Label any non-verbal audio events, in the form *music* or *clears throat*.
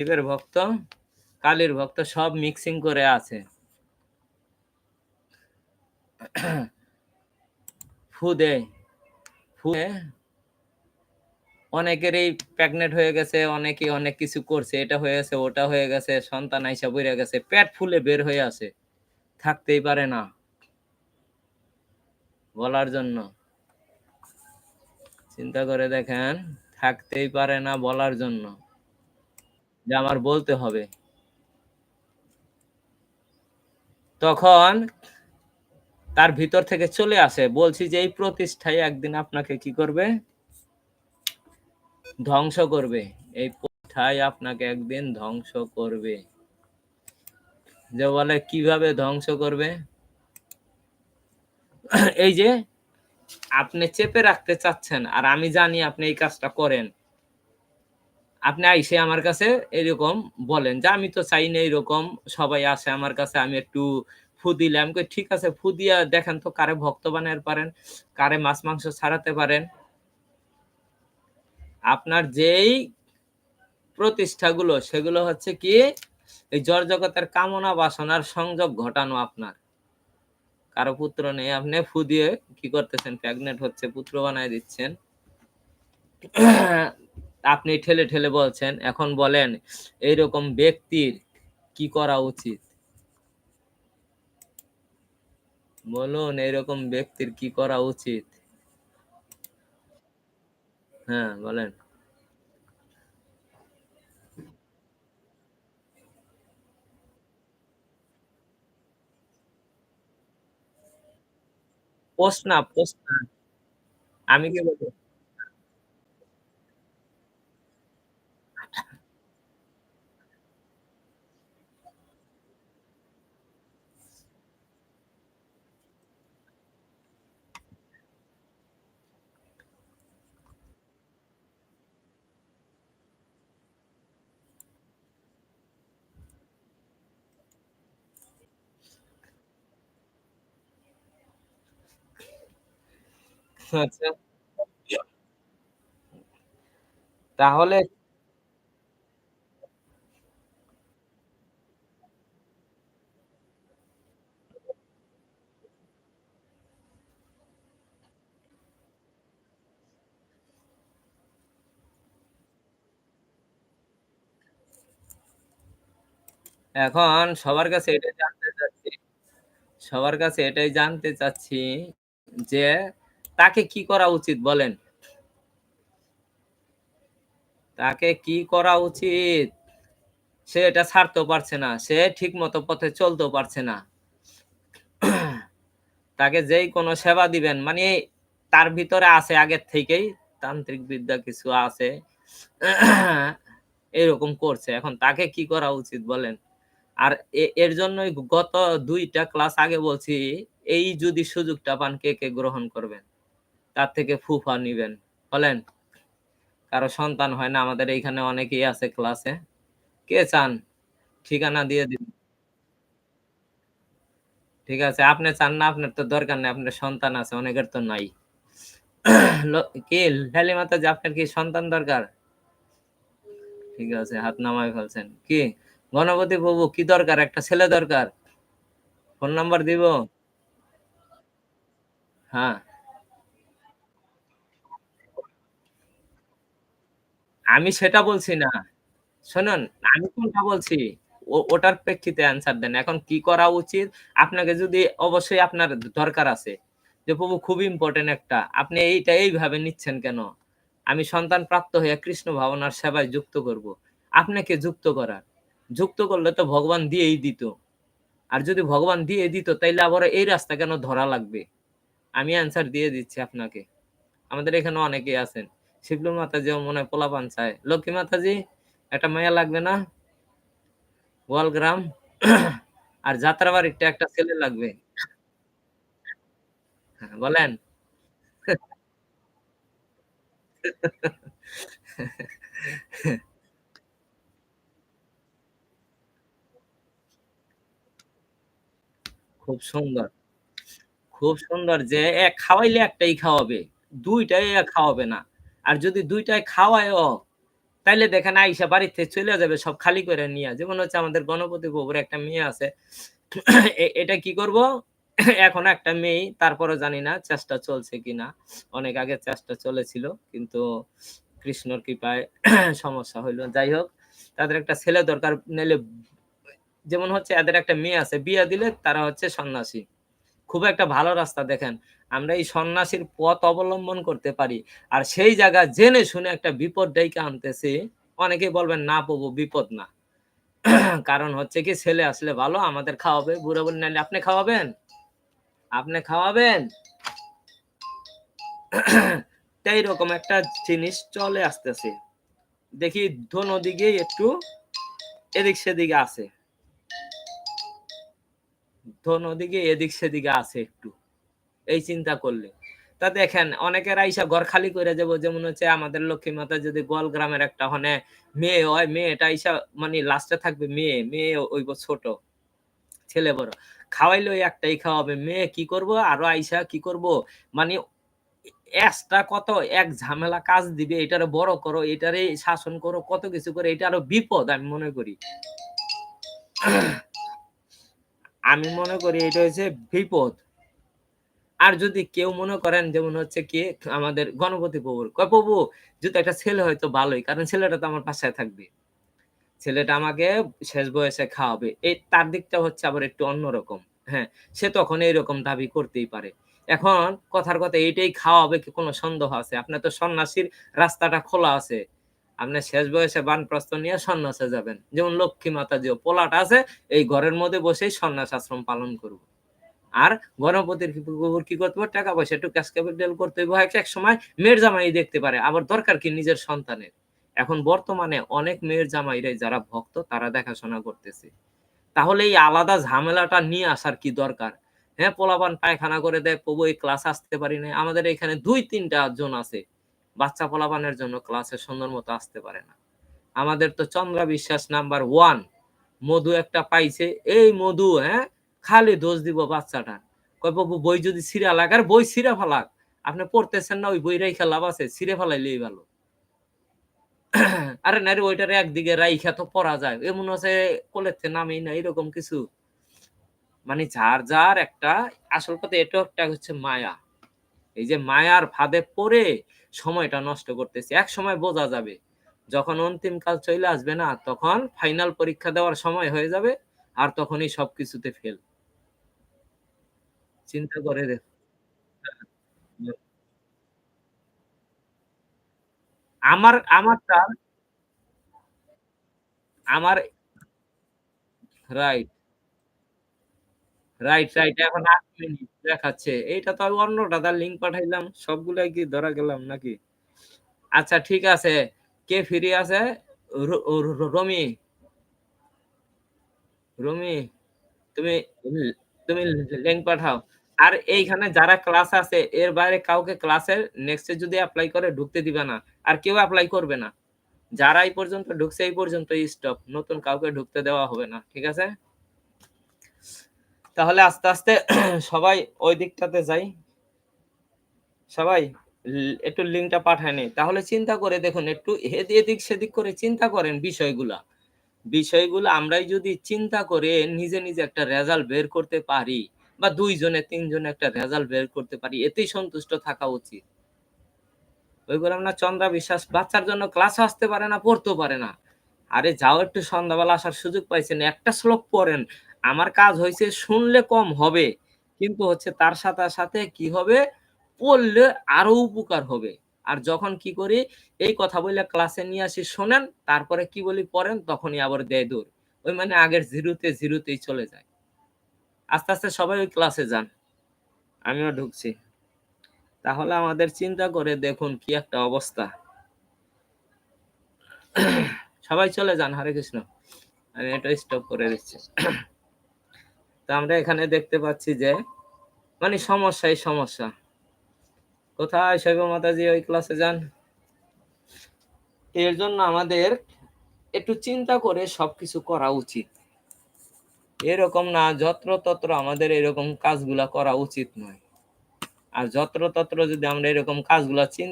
শিবের ভক্ত, কালীর ভক্ত সব মিক্সিং করে আছে। ফু দেয়। ফু অনেকেরই প্রেগনেন্ট হয়ে গেছে, অনেকেই অনেক কিছু করছে। এটা হয়ে গেছে, ওটা হয়ে গেছে, সন্তান আইসা বইরা গেছে। পেট ফুলে বের হয়ে আছে থাকতেই পারে না। বলার জন্য। চিন্তা করে দেখেন, থাকতেই পারে না বলার জন্য। যে আমার বলতে হবে। তখন তার ভিতর থেকে চলে আসে। বলছি যে, এই প্রতিষ্ঠায় একদিন আপনাকে কি করবে? ধ্বংস করবে। এই প্রতিষ্ঠায় আপনাকে একদিন ধ্বংস করবে। যে বলে, কীভাবে ধ্বংস করবে? এই যে, আপনি চেপে রাখতে চাচ্ছেন, আর আমি জানি আপনি এই কাজটা করেন। আপনি আইসে আমার কাছে এরকম বলেন যে, "আমি তো চাই না এরকম সবাই আসে আমার কাছে। আমি একটু ফু দিলে" আমি "ঠিক আছে ফু দিয়া দেখেন তো কারে ভক্ত বানাইতে পারেন, কারে মাছ-মাংস ছাড়াতে পারেন।" আপনার যেই প্রতিষ্ঠাগুলো সেগুলো হচ্ছে কি এই জড়জগতের কামনা বাসনার সংযোগ ঘটানো আপনার। কারও পুত্র নেই, আপনি ফু দিয়ে কি করতেছেন? প্রেগনেন্ট হচ্ছে, পুত্র বানায় দিচ্ছেন। আপনি ঠেলে, ঠেলে বলছেন। এখন বলেন এইরকম ব্যক্তির কি করা উচিত? বলুন এইরকম ব্যক্তির কি করা উচিত? হ্যাঁ, বলেন। পোস্ট না, পোস্ট না। আমি কি বলব? আচ্ছা। তাহলে এখন সবার কাছে এটাই জানতে চাচ্ছি সবার কাছে এটাই জানতে চাচ্ছি যে তাকে কি করা উচিত বলেন? তাকে কি করা উচিত? সে এটা ছাড়তেও পারছে না। সে ঠিকমতো পথে চলতেও পারছে না। তাকে যেই কোনো সেবা দিবেন মানে তার ভিতরে আছে আগের থেকেই তান্ত্রিক বিদ্যা কিছু আছে। এরকম করছে। এখন তাকে কি করা উচিত বলেন? আর এর জন্যই গত দুইটা ক্লাস আগে বলছি, এই যদি সুযোগটা পান কে, কে গ্রহণ করবেন? তার থেকে ফুফা নিবেন। বলেন? কারও সন্তান হয় না আমাদের এইখানে অনেকেই আছে ক্লাসে। কে চান? ঠিকানা দিয়ে দিন। ঠিক আছে। আপনি চান না, আপনার তো দরকার নেই আপনার সন্তান আছে, অনেকের তো নাই। *coughs* কি লালি মাতাজি আপনার কি সন্তান দরকার? ঠিক আছে, হাত নামায় ফেলছেন। কি? গণপতি প্রভু কি দরকার? একটা ছেলে দরকার? ফোন নাম্বার দিব? হ্যাঁ। আমি সেটা বলছি না। শুনুন, আমি কোনটা বলছি? ওটার প্রেক্ষিতে অ্যান্সার দেন। এখন কি করা উচিত? আপনাকে যদি অবশ্যই আপনার দরকার আছে। যে প্রভু খুব ইম্পোর্টেন্ট একটা। আপনি এইটা এইভাবে নিচ্ছেন কেন? আমি সন্তান প্রাপ্ত হইয়া কৃষ্ণ ভাবনার সেবায় যুক্ত করব। আপনাকে যুক্ত করার। যুক্ত করলে তো ভগবান দিয়েই দিত। আর যদি ভগবান দিয়ে দিত তাইলে আবার এই রাস্তা কেন ধরা লাগবে? আমি অ্যান্সার দিয়ে দিচ্ছি আপনাকে। আমাদের এখানে অনেকেই আছেন। শিবলু মাতাজিও মনে পোলাপান চায়। লক্ষ্মী মাতাজি একটা মেয়ে লাগবে না? গোয়ালগ্রাম *clears throat* আর যাত্রাবাড়িরটা একটা ছেলে লাগবে। হ্যাঁ, বলেন। খুব সুন্দর। খুব সুন্দর যে এক খাওয়াইলে একটাই খাওয়াবে। দুইটাই খাওয়াবে না। আর যদি ২ টাই খাওয়ায়ও, তাইলে দেখেন আইসা বাড়িতে চলে যাবে সব খালি করে নিয়ে। যেমন হচ্ছে আমাদের গণপতি বাবুর একটা মেয়ে আছে এটা কি করব? এখন একটা মেয়ে তারপরে জানি না চেষ্টা চলছে কিনা। অনেক আগে চেষ্টা চলেছিল কিন্তু কৃষ্ণর কৃপায় সমস্যা হইল। যাই হোক তাদের একটা ছেলে দরকার নিলে যেমন হচ্ছে এদের একটা মেয়ে আছে বিয়ে দিলে তারা হচ্ছে সন্ন্যাসী। খুব একটা ভালো রাস্তা দেখেন। আমরা এই সন্ন্যাসীর পথ অবলম্বন করতে পারি। আর সেই জায়গা জেনে শুনে একটা বিপদ ডেকে আনতেছে অনেকে বলবেন, না পাবো বিপদ না। *clears throat* কারণ হচ্ছে কি, ছেলে আসলে ভালো, আমাদের খাওয়াবে, বুড়ো বলে নাইলে আপনি খাওয়াবেন? আপনি খাওয়াবেন? *clears throat* তাই রকম একটা জিনিস চলে আসতেছে। দেখি দোনো দিকে একটু, এদিক সেদিকে আছে। দোনো দিকে এদিক সেদিকে আছে একটু। এই চিন্তা করলে। তা দেখেন, অনেকের আইসা ঘর খালি করে যাব, যেমন হচ্ছে আমাদের লক্ষ্মী মাতা যদি গোয়াল গ্রামের একটা হনে মেয়ে হয়, মেয়েটা আইসা মানে লাস্টে থাকবে মেয়ে মেয়ে ওই ছোট, ছেলে বড়। খাওয়াইলে ওই একটাই খাওয়াবে, মেয়ে কি করব? আরও আইসা কি করব? মানে এক্সট্রা কত, এক ঝামেলা কাজ দিবে, এটারে বড় করো, এটারে শাসন করো, কত কিছু করে, এটা আরও বিপদ, আমি মনে করি। *clears throat* আমি মনে করি এটা হচ্ছে বিপদ। আর যদি কেউ মনে করেন, যেমন হচ্ছে কি, আমাদের গণপতি প্রভুর প্রভু, যদি একটা ছেলে হয়তো ভালোই, কারণ ছেলেটা তো আমার পাশে থাকবে। ছেলেটা আমাকে শেষ বয়সে খাওয়াবে। এই তার দিকটা হচ্ছে আবার একটু অন্যরকম হ্যাঁ সে তখন এইরকম দাবি করতেই পারে। এখন কথার কথা এইটাই খাওয়াবে কি কোনো সন্দেহ আছে? আপনার তো সন্ন্যাসীর রাস্তাটা খোলা আছে। আপনি শেষ বয়সে বানপ্রস্ত নিয়ে সন্ন্যাসে যাবেন। যেমন লক্ষ্মী মাতা যে পোলাটা আছে, এই ঘরের মধ্যে বসেই সন্ন্যাস আশ্রম পালন করব। আর গণপতির কি করতে টাকা পয়সা, একটু ক্যাশ ক্যাপিটাল করতে হবে। এক সময় মেয়ের জামাই দেখতে পারে, আবার দরকার কি নিজের সন্তানের? এখন বর্তমানে অনেক মেয়ের জামাইরাই যারা ভক্ত, তারা দেখাশোনা করতেছে। তাহলে এই আলাদা ঝামেলাটা নিয়ে আসার কি দরকার? হ্যাঁ পোলাপান পায়খানা করে দেয়, প্রভু এই ক্লাস আসতে পারি না আমাদের এখানে দুই, তিনটা জন আছে। বাচ্চা পোলাপানের জন্য ক্লাসে সুন্দর মতো আসতে পারে না। আমাদের তো চন্দ্রা বিশ্বাস নাম্বার ওয়ান মধু একটা পাইছে। এই মধু হ্যাঁ খালি দোষ দিব বাচ্চাটা কয়, বাবু, বই যদি সিরা লাগ, আর বই সিরা ফালাক। আপনি পড়তেছেন না, ওই বই রাইখা লাভ আছে সিরে ফালাইলেই ভালো। আরে নারী ওইটার একদিকে রাইখা তো পড়া যায়। এমন আছে কোলেতে নামেই না, এরকম কিছু। মানে যার যার একটা আসল কথা, এটা একটা হচ্ছে মায়া। এই যে মায়ার ফাঁদে পড়ে সময়টা নষ্ট করতেছে। এক সময় বোঝা যাবে, যখন অন্তিম কাল চলে আসবে না, তখন ফাইনাল পরীক্ষা দেওয়ার সময় হয়ে যাবে, আর তখনই সবকিছুতে ফেল চিন্তা করে দেখ। আমার আমারটা আমার রাইট রাইট রাইট এখন দেখাচ্ছে? এইটা তো অন্যটা, তার লিঙ্ক পাঠাইলাম, সবগুলাই কি ধরা গেলাম নাকি? আচ্ছা ঠিক আছে। কে ফিরে আছে? রমি। রমি, তুমি তুমি লিঙ্ক পাঠাও। আর এইখানে যারা ক্লাস আছে, এর বাইরে কাউকে ক্লাসের নেক্সটে যদি অ্যাপ্লাই করে, ঢুকতে দিবে না। আর কেউ অ্যাপ্লাই করবে না। যারা এই পর্যন্ত ঢুকছে, এই পর্যন্ত স্টপ নতুন কাউকে ঢুকতে দেওয়া হবে না, ঠিক আছে? তাহলে আস্তে আস্তে *clears throat* সবাই ওই দিকটাতে যাই। সবাই একটু লিঙ্কটা পাঠায় নেই। তাহলে চিন্তা করে দেখুন, একটু এদিক সেদিক করে চিন্তা করেন বিষয়গুলা। বিষয়গুলো আমরাই যদি চিন্তা করে নিজে নিজে একটা রেজাল্ট বের করতে পারি বা দুইজনে, তিনজনে একটা রেজাল্ট বের করতে পারি, এতেই সন্তুষ্ট থাকা উচিত। ওই বললাম, না, চন্দ্রা বিশ্বাস, বাচ্চার জন্য ক্লাস আসতে পারে না, পড়তেও পারে না। আরে, যাও একটু সন্ধ্যাবেলা আসার সুযোগ পাইছেন, একটা শ্লোক পড়েন, আমার কাজ হয়েছে শুনলে কম হবে, কিন্তু হচ্ছে তার সাথে সাথে কি হবে? পড়লে আরও উপকার হবে। আর যখন কি করি, এই কথা বলে ক্লাসে নিয়ে আসি, শোনেন, তারপরে কি বলি পড়েন, তখনই আবার দেয় দূর ওই মানে আগের জিরোতে জিরোতেই চলে যায়। আস্তে আস্তে সবাই ওই ক্লাসে যান। আমিও ঢুকছি। তাহলে আমাদের চিন্তা করে দেখুন কি একটা অবস্থা। সবাই চলে যান, হরে কৃষ্ণ। আমি এটা স্টপ করে দিচ্ছি। তা আমরা এখানে দেখতে পাচ্ছি যে মানে সমস্যাই সমস্যা। কোথায় শৈব মাতাজি ওই ক্লাসে যান? এর জন্য আমাদের একটু চিন্তা করে সবকিছু করা উচিত। এরকম না যত্র তত্র আমাদের এরকম কাজগুলা করা উচিত নয়। আর যত্র তত্র যদি আমরা এরকম কাজগুলা চিন্তা